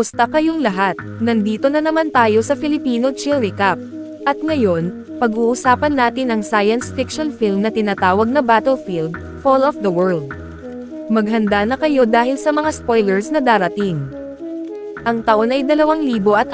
Kamusta kayong lahat? Nandito na naman tayo sa Filipino Chill Recap. At ngayon, pag-uusapan natin ang science fiction film na tinatawag na Battlefield, Fall of the World. Maghanda na kayo dahil sa mga spoilers na darating. Ang taon ay 2042,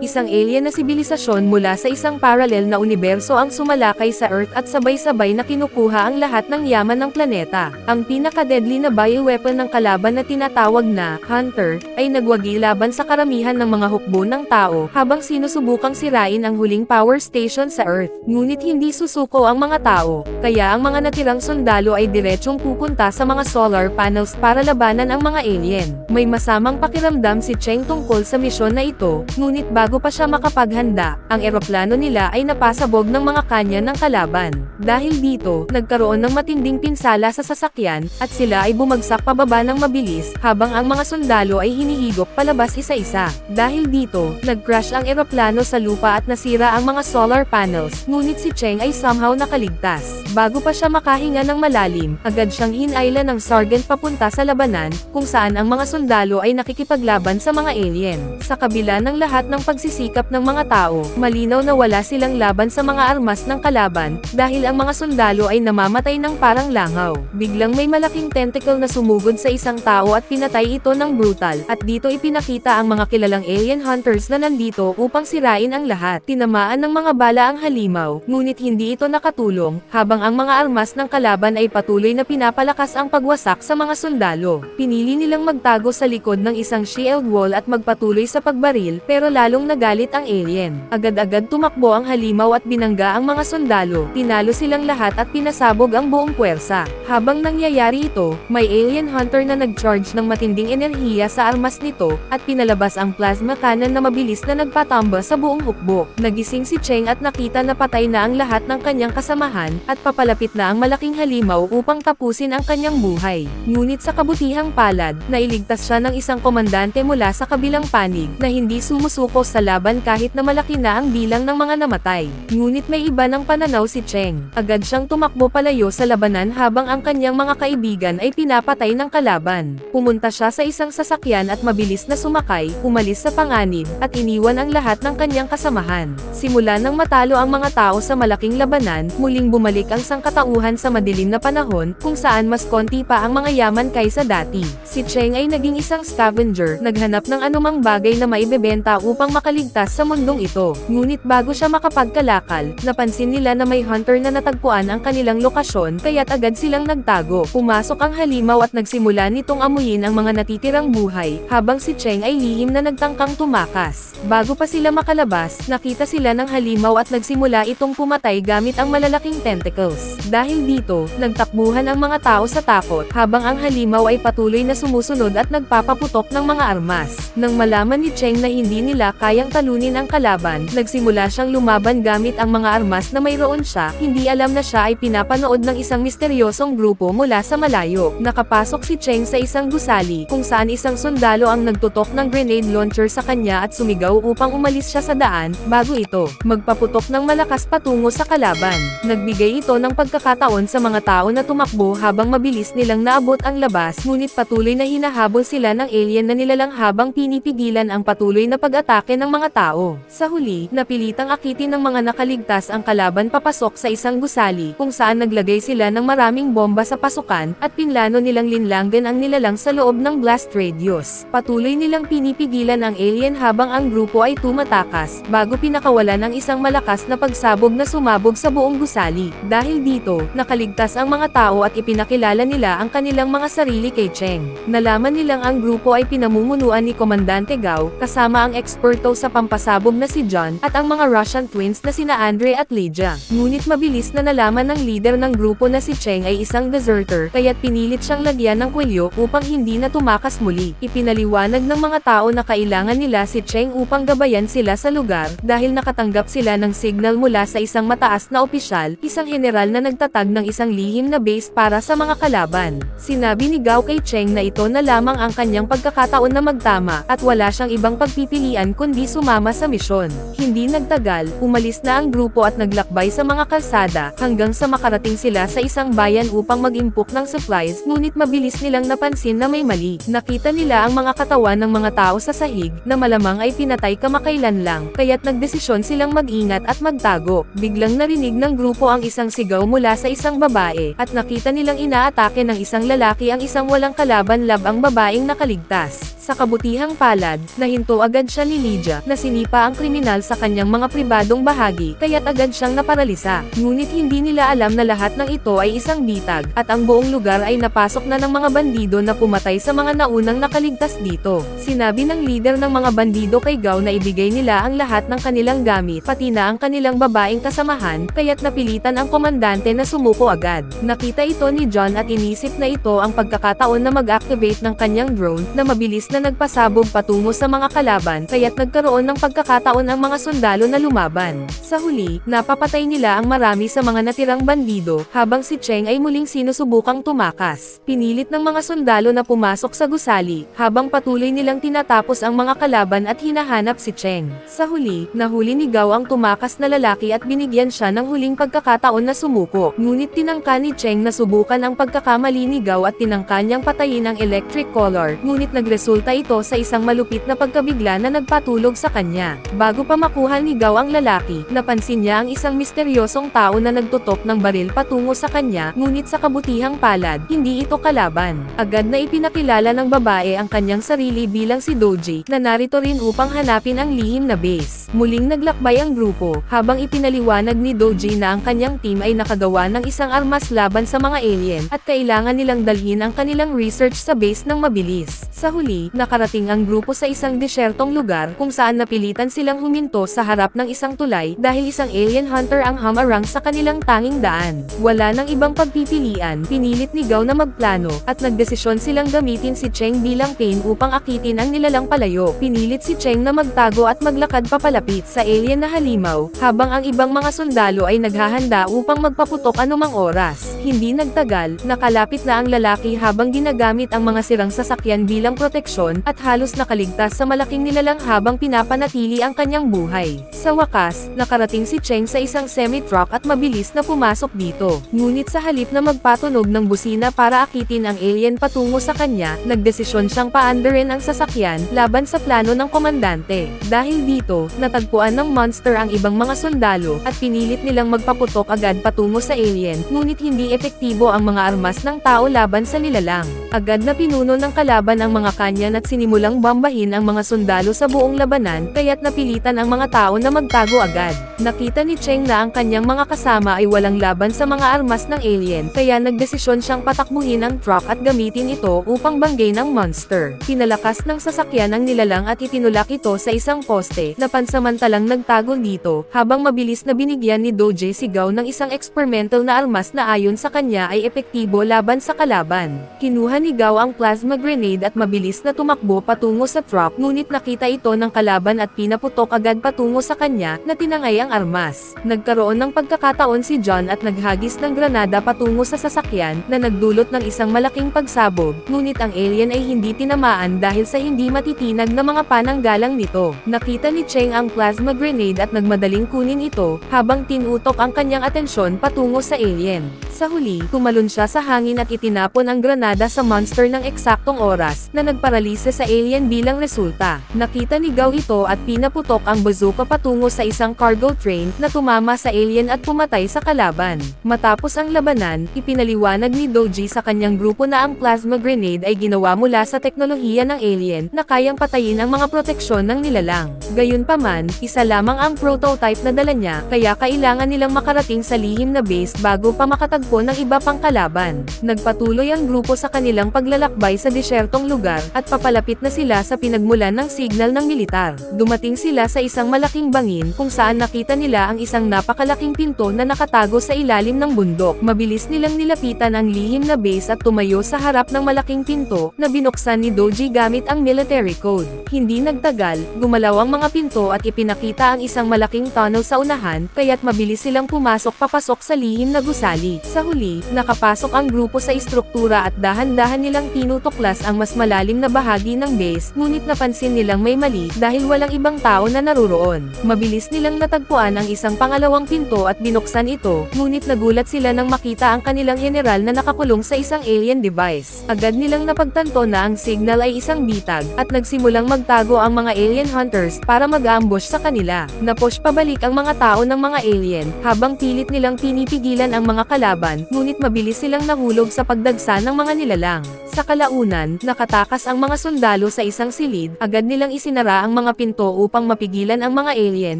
isang alien na sibilisasyon mula sa isang parallel na universo ang sumalakay sa Earth at sabay-sabay na kinukuha ang lahat ng yaman ng planeta. Ang pinaka-deadly na bioweapon ng kalaban na tinatawag na Hunter ay nagwagi laban sa karamihan ng mga hukbo ng tao habang sinusubukang sirain ang huling power station sa Earth. Ngunit hindi susuko ang mga tao, kaya ang mga natirang sundalo ay diretsyong pupunta sa mga solar panels para labanan ang mga alien. May masamang pakiramdam si Cheng tungkol sa misyon na ito, ngunit bago pa siya makapaghanda, ang eroplano nila ay napasabog ng mga kanya ng kalaban. Dahil dito, nagkaroon ng matinding pinsala sa sasakyan, at sila ay bumagsak pababa ng mabilis, habang ang mga sundalo ay hinihigop palabas isa-isa. Dahil dito, nag-crash ang eroplano sa lupa at nasira ang mga solar panels, ngunit si Cheng ay somehow nakaligtas. Bago pa siya makahinga ng malalim, agad siyang hinayla ng sergeant papunta sa labanan, kung saan ang mga sundalo ay nakikipaglaban sa mga alien. Sa kabila ng lahat ng pagsisikap ng mga tao, malinaw na wala silang laban sa mga armas ng kalaban, dahil ang mga sundalo ay namamatay ng parang langaw. Biglang may malaking tentacle na sumugod sa isang tao at pinatay ito ng brutal, at dito ipinakita ang mga kilalang alien hunters na nandito upang sirain ang lahat. Tinamaan ng mga bala ang halimaw, ngunit hindi ito nakatulong, habang ang mga armas ng kalaban ay patuloy na pinapalakas ang pagwasak sa mga sundalo. Pinili nilang magtago sa likod ng isang shield wall at magpatuloy sa pagbaril, pero lalong nagalit ang alien. Agad-agad tumakbo ang halimaw at binangga ang mga sundalo, tinalo silang lahat at pinasabog ang buong puwersa. Habang nangyayari ito, may alien hunter na nag-charge ng matinding enerhiya sa armas nito, at pinalabas ang plasma cannon na mabilis na nagpatamba sa buong hukbo. Nagising si Cheng at nakita na patay na ang lahat ng kanyang kasamahan, at papalapit na ang malaking halimaw upang tapusin ang kanyang buhay. Ngunit sa kabutihang palad, nailigtas siya ng isang komandante mula sa kabilang panig, na hindi sumusuko sa laban kahit na malaki na ang bilang ng mga namatay. Ngunit may iba ng pananaw si Cheng. Agad siyang tumakbo palayo sa labanan habang ang kanyang mga kaibigan ay pinapatay ng kalaban. Pumunta siya sa isang sasakyan at mabilis na sumakay, umalis sa panganib, at iniwan ang lahat ng kanyang kasamahan. Simula nang matalo ang mga tao sa malaking labanan, muling bumalik ang sangkatauhan sa madilim na panahon, kung saan mas konti pa ang mga yaman kaysa dati. Si Cheng ay naging isang scavenger, naghanap ng anumang bagay na maibebenta upang makaligtas sa mundong ito. Ngunit bago siya makapagkalakal, napansin nila na may hunter na natagpuan ang kanilang lokasyon, kaya't agad silang nagtago. Pumasok ang halimaw at nagsimula nitong amuyin ang mga natitirang buhay, habang si Cheng ay lihim na nagtangkang tumakas. Bago pa sila makalabas, nakita sila ng halimaw at nagsimula itong pumatay gamit ang malalaking tentacles. Dahil dito, nagtakbuhan ang mga tao sa takot, habang ang halimaw ay patuloy na sumusunod at nagpapaputok ng mga armas. Nang malaman ni Cheng na hindi nila kayang talunin ang kalaban, nagsimula siyang lumaban gamit ang mga armas na mayroon siya, hindi alam na siya ay pinapanood ng isang misteryosong grupo mula sa malayo. Nakapasok si Cheng sa isang gusali, kung saan isang sundalo ang nagtutok ng grenade launcher sa kanya at sumigaw upang umalis siya sa daan, bago ito, magpaputok ng malakas patungo sa kalaban. Nagbigay ito ng pagkakataon sa mga tao na tumakbo habang mabilis nilang naabot ang labas, ngunit patuloy na hinahabol sila ng alien na nilalang habang pinipigilan ang patuloy na pag-atake ng mga tao. Sa huli, napilitang akitin ng mga nakaligtas ang kalaban papasok sa isang gusali, kung saan naglagay sila ng maraming bomba sa pasukan, at pinlano nilang linlanggan ang nilalang sa loob ng blast radius. Patuloy nilang pinipigilan ang alien habang ang grupo ay tumatakas, bago pinakawalan ang isang malakas na pagsabog na sumabog sa buong gusali. Dahil dito, nakaligtas ang mga tao at ipinakilala nila ang kanilang mga sarili kay Cheng. Nalaman nilang ang grupo ay pinamumunuan ni Komandante Gao, kasama ang eksperto sa pampasabog na si John, at ang mga Russian twins na sina Andre at Lydia. Ngunit mabilis na nalaman ng leader ng grupo na si Cheng ay isang deserter, kaya't pinilit siyang lagyan ng kwelyo upang hindi na tumakas muli. Ipinaliwanag ng mga tao na kailangan nila si Cheng upang gabayan sila sa lugar, dahil nakatanggap sila ng signal mula sa isang mataas na opisyal, isang general na nagtatag ng isang lihim na base para sa mga kalaban. Sinabi ni Gao kay Cheng na ito na lamang ang kanyang pagkakataon pagkakataon na magtama, at wala siyang ibang pagpipilian kundi sumama sa misyon. Hindi nagtagal, umalis na ang grupo at naglakbay sa mga kalsada, hanggang sa makarating sila sa isang bayan upang mag-impok ng supplies, ngunit mabilis nilang napansin na may mali. Nakita nila ang mga katawan ng mga tao sa sahig, na malamang ay pinatay kamakailan lang, kaya't nagdesisyon silang mag-ingat at magtago. Biglang narinig ng grupo ang isang sigaw mula sa isang babae, at nakita nilang inaatake ng isang lalaki ang isang walang kalaban lab ang babaeng nakaligtas. Sa kabutihang palad, nahinto agad siya ni Lydia, na sinipa ang kriminal sa kanyang mga pribadong bahagi, kaya't agad siyang naparalisa. Ngunit hindi nila alam na lahat ng ito ay isang bitag, at ang buong lugar ay napasok na ng mga bandido na pumatay sa mga naunang nakaligtas dito. Sinabi ng leader ng mga bandido kay Gao na ibigay nila ang lahat ng kanilang gamit, pati na ang kanilang babaeng kasamahan, kaya't napilitan ang komandante na sumuko agad. Nakita ito ni John at inisip na ito ang pagkakataon na mag-activate ng kanyang drone, na mabilis na nagpasabog patungo sa mga kalaban, kaya't nagkaroon ng pagkakataon ang mga sundalo na lumaban. Sa huli, napapatay nila ang marami sa mga natirang bandido, habang si Cheng ay muling sinusubukang tumakas. Pinilit ng mga sundalo na pumasok sa gusali, habang patuloy nilang tinatapos ang mga kalaban at hinahanap si Cheng. Sa huli, nahuli ni Gao ang tumakas na lalaki at binigyan siya ng huling pagkakataon na sumuko. Ngunit tinangka ni Cheng na subukan ang pagkakamali ni Gao at tinangka niyang patayin ang electric collar, ngunit nagresulta ito sa isang malupit na pagkabigla na nagpatulog sa kanya. Bago pa makuha ni Gao ang lalaki, napansin niya ang isang misteryosong tao na nagtutok ng baril patungo sa kanya, ngunit sa kabutihang palad, hindi ito kalaban. Agad na ipinakilala ng babae ang kanyang sarili bilang si Doji, na narito rin upang hanapin ang lihim na base. Muling naglakbay ang grupo, habang ipinaliwanag ni Doji na ang kanyang team ay nakagawa ng isang armas laban sa mga alien, at kailangan nilang dalhin ang kanilang research sa base ng mabilis. Sa huli, nakarating ang grupo sa isang desyertong lugar kung saan napilitan silang huminto sa harap ng isang tulay dahil isang alien hunter ang hamarang sa kanilang tanging daan. Wala nang ibang pagpipilian, pinilit ni Gao na magplano, at nagdesisyon silang gamitin si Cheng bilang pain upang akitin ang nilalang palayo. Pinilit si Cheng na magtago at maglakad papalapit sa alien na halimaw, habang ang ibang mga sundalo ay naghahanda upang magpaputok anumang oras. Hindi nagtagal, nakalapit na ang lalaki habang ginagamit ang mga sirang sasakyan bilang proteksyon, at halos nakaligtas sa malaking nilalang habang pinapanatili ang kanyang buhay. Sa wakas, nakarating si Cheng sa isang semi-truck at mabilis na pumasok dito. Ngunit sa halip na magpatunog ng busina para akitin ang alien patungo sa kanya, nagdesisyon siyang paandarin ang sasakyan laban sa plano ng komandante. Dahil dito, natagpuan ng monster ang ibang mga sundalo, at pinilit nilang magpaputok agad patungo sa alien, ngunit hindi epektibo ang mga armas ng tao laban sa nilalang. Agad na pinuno ng kalaban ang mga kanyan at sinimulang bombahin ang mga sundalo sa buong labanan, kaya't napilitan ang mga tao na magtago agad. Nakita ni Cheng na ang kanyang mga kasama ay walang laban sa mga armas ng alien, kaya nagdesisyon siyang patakbuhin ang truck at gamitin ito upang banggay ng monster. Pinalakas ng sasakyan ang nilalang at itinulak ito sa isang poste, na pansamantalang nagtago dito, habang mabilis na binigyan ni Doje si Gao ng isang experimental na armas na ayon sa kanya ay epektibo laban sa kalaban. Kinuha ni Gao ang plasma grenade at mabilis na tumakbo patungo sa truck ngunit nakita ito ng kalaban at pinaputok agad patungo sa kanya na tinangay ang armas. Nagkaroon ng pagkakataon si John at naghagis ng granada patungo sa sasakyan na nagdulot ng isang malaking pagsabog, ngunit ang alien ay hindi tinamaan dahil sa hindi matitinag na mga pananggalang nito. Nakita ni Cheng ang plasma grenade at nagmadaling kunin ito, habang tinutok ang kanyang atensyon patungo sa alien. Sa huli, tumalon siya sa hangin at itinapon ang granada sa monster ng eksaktong oras, na nagparalise sa alien bilang resulta. Nakita ni Gao ito at pinaputok ang bazooka patungo sa isang cargo train, na tumama sa alien at pumatay sa kalaban. Matapos ang labanan, ipinaliwanag ni Doji sa kanyang grupo na ang plasma grenade ay ginawa mula sa teknolohiya ng alien, na kayang patayin ang mga proteksyon ng nilalang. Gayunpaman, isa lamang ang prototype na dala niya, kaya kailangan nilang makarating sa lihim na base bago pa makatagpo ng iba pang kalaban. Nagpatuloy ang grupo sa kanilang paglalakbay sa disyertong lugar, at papalapit na sila sa pinagmulan ng signal ng militar. Dumating sila sa isang malaking bangin kung saan nakita nila ang isang napakalaking pinto na nakatago sa ilalim ng bundok. Mabilis nilang nilapitan ang lihim na base at tumayo sa harap ng malaking pinto na binuksan ni Doji gamit ang military code. Hindi nagtagal, gumalaw ang mga pinto at ipinakita ang isang malaking tunnel sa unahan, kaya't mabilis silang pumasok papasok sa lihim na gusali. Sa huli, nakapasok ang grupo sa istruktura at dahan-dahan nilang tinutuklas ang mas malalim na bahagi ng base, ngunit napansin nilang may mali dahil walang ibang tao na naruroon. Mabilis nilang natagpuan ang isang pangalawang pinto at binuksan ito, ngunit nagulat sila nang makita ang kanilang general na nakakulong sa isang alien device. Agad nilang napagtanto na ang signal ay isang bitag, at nagsimulang magtago ang mga alien hunters para mag-ambush sa kanila. Napush pabalik ang mga tao ng mga alien, habang pilit nilang pinipigilan ang mga kalaban, ngunit mabilis silang nahulog sa pagdagsa ng mga nilalang. Sa kalaunan, nakatakas ang mga sundalo sa isang silid, agad nilang isinara ang mga pinto upang mapigilan ang mga alien,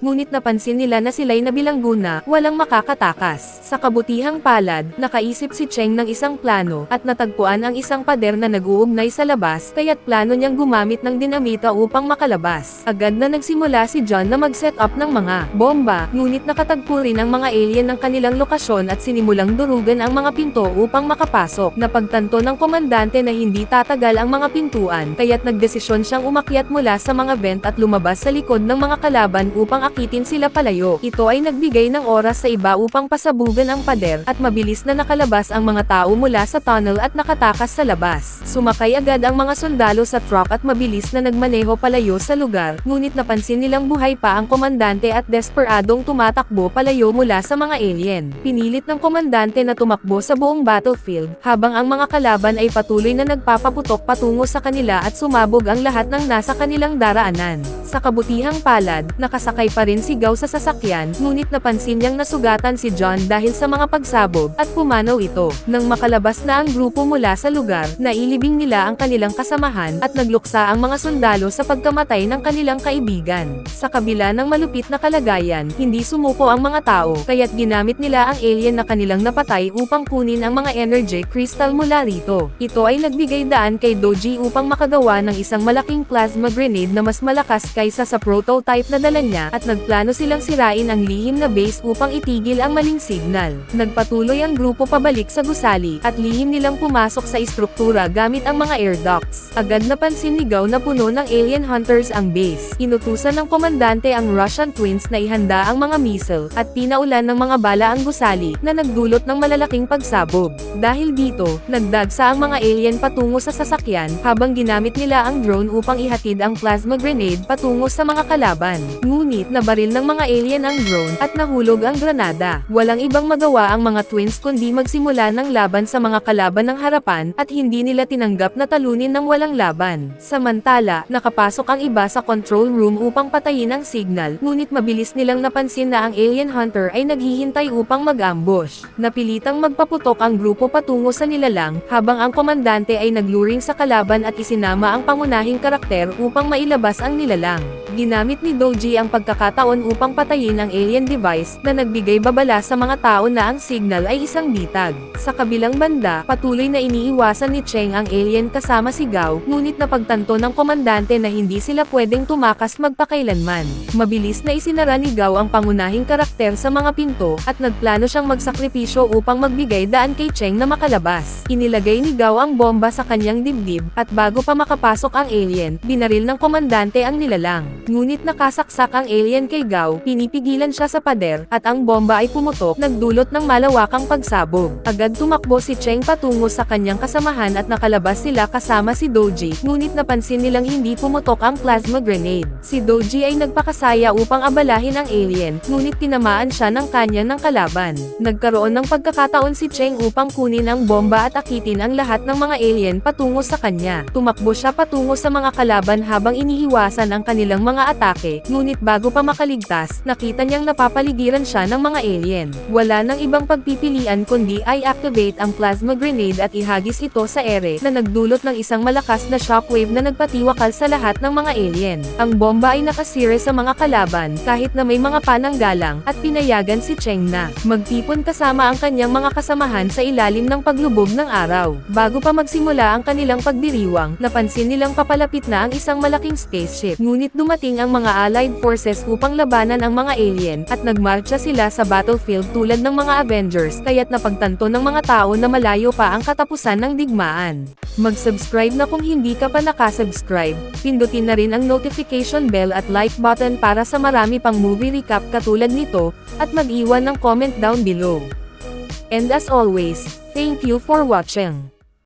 ngunit napansin nila na sila'y nabilanggo na, walang makakatakas. Sa kabutihang palad, nakaisip si Cheng ng isang plano, at natagpuan ang isang pader na nag-uugnay sa labas, kaya't plano niyang gumamit ng dinamita upang makalabas. Agad na nagsimula si John na mag-set up ng mga bomba, ngunit nakatagpo rin ang mga alien ng kanilang lokasyon at sinimulang durugan ang mga pinto upang makapasok. Napagtanto ng komandante na hindi tatagal ang mga pintuan, kaya't nagdesisyon siyang umakyat mula sa mga vent at lumabas sa likod ng mga kalaban upang akitin sila palayo. Ito ay nagbigay ng oras sa iba upang pasabugan ang pader, at mabilis na nakalabas ang mga tao mula sa tunnel at nakatakas sa labas. Sumakay agad ang mga sundalo sa truck at mabilis na nagmaneho palayo sa lugar, ngunit napansin nilang buhay pa ang komandante at desperadong tumatakbo palayo mula sa mga alien. Pinilit ng komandante na tumakbo sa buong battlefield, habang ang mga kalaban ay patuloy na nagpapaputok patungo sa kanila at sumabog ang lahat ng nasa kanilang daraanan. Sa kabutihang palad, nakasakay pa rin si Gao sa sasakyan, ngunit napansin niyang nasugatan si John dahil sa mga pagsabog, at pumanaw ito. Nang makalabas na ang grupo mula sa lugar, nailibing nila ang kanilang kasamahan, at nagluksa ang mga sundalo sa pagkamatay ng kanilang kaibigan. Sa kabila ng malupit na kalagayan, hindi sumuko ang mga tao, kaya't ginamit nila ang alien na kanilang napatay upang kunin ang mga energy crystal mula rito. Ito ay nagbigay daan kay Doji upang makagawa ng isang malaking plasma grenade na mas malakas kaysa sa prototype na dala niya at nagplano silang sirain ang lihim na base upang itigil ang maling signal. Nagpatuloy ang grupo pabalik sa gusali at lihim nilang pumasok sa istruktura gamit ang mga air ducts. Agad napansin ni Gao na puno ng alien hunters ang base. Inutusan ng komandante ang Russian twins na ihanda ang mga missile at pinaulan ng mga bala ang gusali na nagdulot ng malalaking pagsabog. Dahil dito, nagdagsa ang mga alien patungo sa sasakyan habang ginamit nila ang drone upang ihatid ang plasma grenade patungo sa mga kalaban. Ngunit nabaril ng mga alien ang drone at nahulog ang granada. Walang ibang magawa ang mga twins kundi magsimula ng laban sa mga kalaban ng harapan at hindi nila tinanggap na talunin ng walang laban. Samantala, nakapasok ang iba sa control room upang patayin ang signal, ngunit mabilis nilang napansin na ang alien hunter ay naghihintay upang mag-ambush. Napilitang magpaputok ang grupo patungo sa nilalang, habang ang komandante ay nagluring sa kalaban at isinama ang pangunahing karakter upang mailabas ang nilalang. Young. Ginamit ni Doji ang pagkakataon upang patayin ang alien device na nagbigay babala sa mga tao na ang signal ay isang bitag. Sa kabilang banda, patuloy na iniiwasan ni Cheng ang alien kasama si Gao, ngunit napagtanto ng komandante na hindi sila pwedeng tumakas magpakailanman. Mabilis na isinara ni Gao ang pangunahing karakter sa mga pinto, at nagplano siyang magsakripisyo upang magbigay daan kay Cheng na makalabas. Inilagay ni Gao ang bomba sa kanyang dibdib, at bago pa makapasok ang alien, binaril ng komandante ang nilalang. Ngunit nakasaksak ang alien kay Gao, pinipigilan siya sa pader, at ang bomba ay pumutok, nagdulot ng malawakang pagsabog. Agad tumakbo si Cheng patungo sa kanyang kasamahan at nakalabas sila kasama si Doji, ngunit napansin nilang hindi pumutok ang plasma grenade. Si Doji ay nagpakasaya upang abalahin ang alien, ngunit tinamaan siya ng kanya ng kalaban. Nagkaroon ng pagkakataon si Cheng upang kunin ang bomba at akitin ang lahat ng mga alien patungo sa kanya. Tumakbo siya patungo sa mga kalaban habang iniiwasan ang kanilang mga atake, ngunit bago pa makaligtas, nakita niyang napapaligiran siya ng mga alien. Wala nang ibang pagpipilian kundi ay activate ang plasma grenade at ihagis ito sa ere na nagdulot ng isang malakas na shockwave na nagpatiwakal sa lahat ng mga alien. Ang bomba ay nakasire sa mga kalaban kahit na may mga pananggalang at pinayagan si Cheng na magtipon kasama ang kanyang mga kasamahan sa ilalim ng paglubog ng araw. Bago pa magsimula ang kanilang pagdiriwang, napansin nilang papalapit na ang isang malaking spaceship. Ngunit dumating ang mga allied forces upang labanan ang ng mga alien at nagmarcha sila sa battlefield tulad ng mga Avengers kaya't napagtanto ng mga tao na malayo pa ang katapusan ng digmaan. Mag-subscribe na kung hindi ka pa nakasubscribe, pindutin na rin ang notification bell at like button para sa marami pang movie recap katulad nito, at mag-iwan ng comment down below. And as always, thank you for watching.